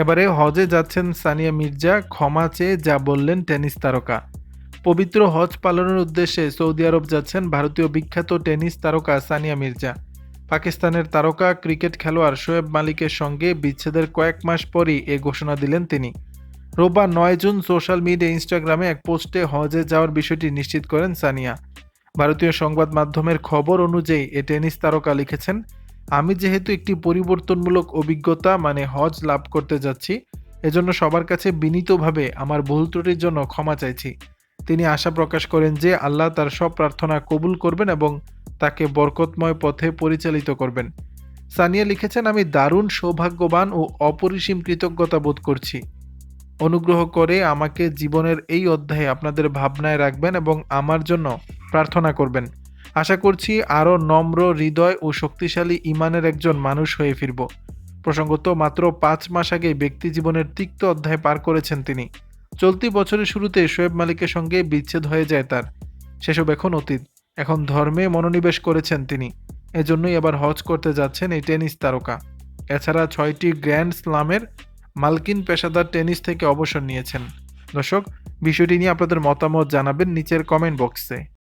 এবারে হজে যাচ্ছেন সানিয়া মির্জা, ক্ষমা চেয়ে যা বললেন টেনিস তারকা। পবিত্র হজ পালনের উদ্দেশ্যে সৌদি আরব যাচ্ছেন ভারতীয় বিখ্যাত টেনিস তারকা সানিয়া মির্জা। পাকিস্তানের তারকা, ক্রিকেট খেলোয়াড় শোয়েব মালিকের সঙ্গে বিচ্ছেদের কয়েক মাস পরই এ ঘোষণা দিলেন তিনি। রোববার নয় জুন সোশ্যাল মিডিয়া ইনস্টাগ্রামে এক পোস্টে হজে যাওয়ার বিষয়টি নিশ্চিত করেন সানিয়া। ভারতীয় সংবাদ মাধ্যমের খবর অনুযায়ী এ টেনিস তারকা লিখেছেন আমি যেহেতু একটি পরিবর্তনমূলক অভিজ্ঞতা মানে হজ লাভ করতে যাচ্ছি, এজন্য সবার কাছে বিনীতভাবে আমার ভুল ত্রুটির জন্য ক্ষমা চাইছি। তিনি আশা প্রকাশ করেন যে আল্লাহ তার সব প্রার্থনা কবুল করবেন এবং তাকে বরকতময় পথে পরিচালিত করবেন। সানিয়া লিখেছেন, আমি দারুণ সৌভাগ্যবান ও অপরিসীম কৃতজ্ঞতা বোধ করছি। অনুগ্রহ করে আমাকে জীবনের এই অধ্যায়ে আপনাদের ভাবনায় রাখবেন এবং আমার জন্য প্রার্থনা করবেন। আশা করছি আরও নম্র, হৃদয় ও শক্তিশালী ইমানের একজন মানুষ হয়ে ফিরব। প্রসঙ্গত, মাত্র পাঁচ মাস আগে ব্যক্তি জীবনের তিক্ত অধ্যায় পার করেছেন তিনি। চলতি বছরের শুরুতে শোয়েব মালিকের সঙ্গে বিচ্ছেদ হয়ে যায় তার। সেসব এখন অতীত। এখন ধর্মে মনোনিবেশ করেছেন তিনি। এজন্যই আবার হজ করতে যাচ্ছেন এই টেনিস তারকা। এছাড়া ছয়টি গ্র্যান্ড স্লামের মালকিন পেশাদার টেনিস থেকে অবসর নিয়েছেন। দর্শক, বিষয়টি নিয়ে আপনাদের মতামত জানাবেন নিচের কমেন্ট বক্সে।